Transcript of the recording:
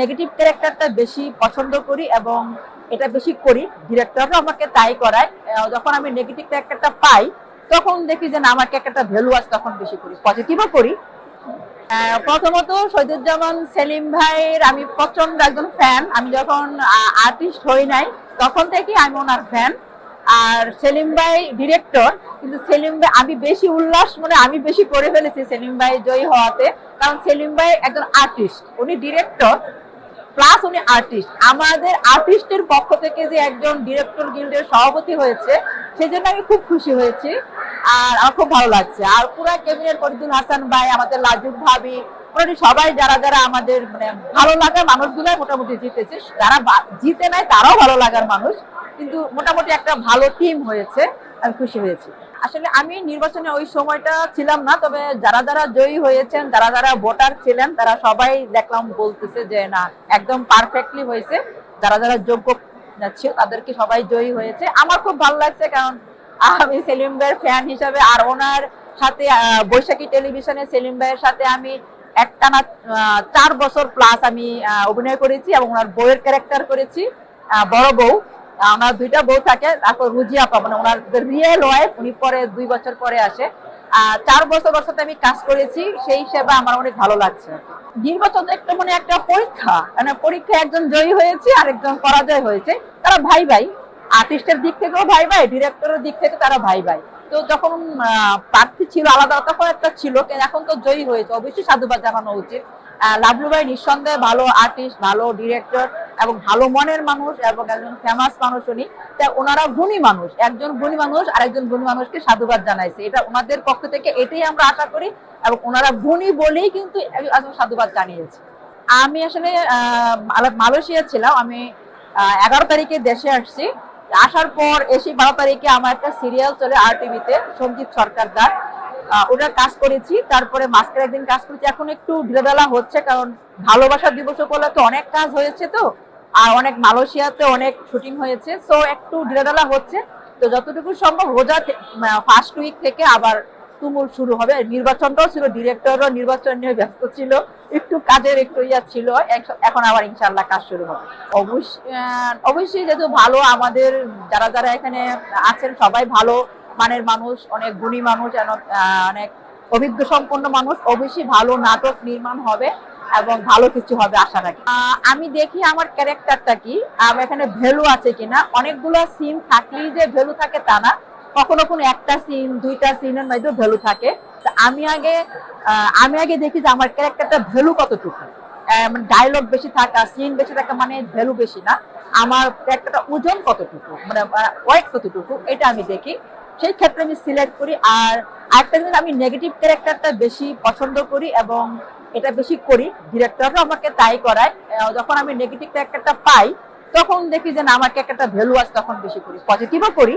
Negative ক্যারেক্টারটা বেশি পছন্দ করি এবং এটা বেশি করি। ডিরেক্টরও আমাকে তাই করায়। যখন আমি নেগেটিভ ক্যারেক্টারটা পাই, তখন দেখি যে না, আমার ক্যারেক্টারটা ভ্যালু আছে তখন বেশি করি পজিটিভও করি। প্রথমত সৈদুজ্জামান সেলিম ভাইয়ের আমি প্রচণ্ড একজন ফ্যান আমি যখন আর্টিস্ট হই নাই, তখন থেকেই আমি ওনার ফ্যান আর সেলিম ভাই ডিরেক্টর কিন্তু সেলিম ভাই, আমি বেশি উল্লাস মানে আমি বেশি করে ফেলেছি সেলিম ভাই জয়ী হওয়াতে। কারণ সেলিম ভাই একজন আর্টিস্ট উনি ডিরেক্টর প্লাস উনি আর্টিস্ট আমাদের আর্টিস্টের পক্ষ থেকে যে একজন ডিরেক্টর গিল্ডের সভাপতি হয়েছে, সেজন্য আমি খুব খুশি হয়েছি। আর আমার খুব ভালো লাগছে। আর পুরো ক্যাবিনেট ফরিদুল হাসান ভাই, আমাদের লাজুক ভাবি মোটামুটি সবাই যারা যারা আমাদের মানে ভালো লাগার মানুষগুলাই মোটামুটি জিতেছে। যারা জিতে নাই তারাও ভালো লাগার মানুষ। কিন্তু মোটামুটি একটা ভালো টিম হয়েছে, আমি খুশি হয়েছি। আসলে আমি নির্বাচনে ওই সময়টা ছিলাম না, তবে যারা যারা জয়ী হয়েছেন, যারা যারা ভোটার ছিলেন, তারা সবাই দেখলাম বলতেছে যে, না, একদম পারফেক্টলি হয়েছে। যারা যারা যোগ্য ছিল তাদেরকে সবাই জয়ী হয়েছে। আমার খুব ভালো লাগছে, কারণ আমি সেলিম ভাইয়ের ফ্যান হিসাবে আর ওনার সাথে বৈশাখী টেলিভিশনে সেলিম ভাইয়ের সাথে আমি একটানা চার বছর প্লাস আমি অভিনয় করেছি এবং ওনার বইয়ের ক্যারেক্টার করেছি বড় বউ। ওনার দুইটা বউ থাকে, তারপর রুজিয়া আপা মানে ওনার রিয়েল ওয়াইফ উনি পরে দুই বছর পরে আসে। আর চার বছর বছর আমি কাজ করেছি, সেই সেবা আমার অনেক ভালো লাগছে। নির্বাচন একটা মানে একটা পরীক্ষা মানে পরীক্ষায় একজন জয়ী হয়েছে আর একজন পরাজয় হয়েছে। তারা ভাই ভাই আর্টিস্টের দিক থেকেও ভাই ভাই ডিরেক্টরের দিক থেকে তারা ভাই ভাই তো যখন প্রার্থী ছিল, আলাদা তখন একটা ছিল এখন তো জয়ী হয়েছে। অবশ্যই সাধুবাদ জানানো উচিত। লাভলু ভাই নিঃসন্দেহে ভালো আর্টিস্ট ভালো ডিরেক্টর এবং ভালো মনের মানুষ এবং একজন ফেমাস মানুষ উনি। তা ওনারা গুণী মানুষ। একজন গুণী মানুষ আর একজন গুণী মানুষকে সাধুবাদ জানাইছে। এটা ওনাদের পক্ষ থেকে এটাই আমরা আশা করি এবং ওনারা গুণী বলেই কিন্তু সাধুবাদ জানিয়েছে। আমি আসলে মালয়েশিয়া ছিলাম। আমি এগারো তারিখে দেশে আসছি। আসার পর এসে বারো তারিখে আমার একটা সিরিয়াল চলে আর টিভিতে সঞ্জিত সরকার দার ওটার কাজ করেছি, তারপরে মাস্কের একদিন কাজ করেছি। এখন একটু ঢিলেঢালা হচ্ছে, কারণ ভালোবাসা দিবস করলে তো অনেক কাজ হয়েছে তো, আর অনেক মালয়েশিয়াতে অনেক শুটিং হয়েছে। সো একটু ঢিলেঢালা হচ্ছে। তো যতটুকু সম্ভব, রোজা ফার্স্ট উইক থেকে আবার তুমুল শুরু হবে। নির্বাচনটাও ছিল ডিরেক্টরও নির্বাচন নিয়ে ব্যস্ত ছিল। একটু কাজের একটু ইয়া ছিল। এখন আবার ইনশাল্লাহ কাজ শুরু হবে। অবশ্যই অবশ্যই যেহেতু ভালো আমাদের যারা যারা এখানে আছেন, সবাই ভালো মানের মানুষ, অনেক গুণী মানুষ অনেক অভিজ্ঞ সম্পন্ন মানুষ, অবশ্যই ভালো নাটক নির্মাণ হবে এবং ভালো কিছু হবে আশা রাখি। আমি দেখি আমার ক্যারেক্টারটা কি এখানে ভ্যালু আছে কিনা। অনেকগুলো সিন থাকলেই যে ভ্যালু থাকে তা না। কখনো কোনো একটা সিন দুইটা সিনের মধ্যে ভ্যালু থাকে। তা আমি আগে আমি আগে দেখি যে আমার ক্যারেক্টারটা ভ্যালু কতটুকু। মানে ডায়লগ বেশি থাকা সিন বেশি থাকা মানে ভ্যালু বেশি না। আমার ক্যারেক্টারটা ওজন কতটুকু মানে ওয়েট কতটুকু, এটা আমি দেখি। সেই ক্ষেত্রে আমি সিলেক্ট করি। আর আরেকটা জিনিস, আমি নেগেটিভ ক্যারেক্টারটা বেশি পছন্দ করি এবং এটা বেশি করি। ডিরেক্টরও আমাকে তাই করায়। যখন আমি নেগেটিভ ক্যারেক্টারটা পাই, তখন দেখি যে না, আমার ক্যারেক্টারটা ভ্যালু আছে তখন বেশি করি। পজিটিভও করি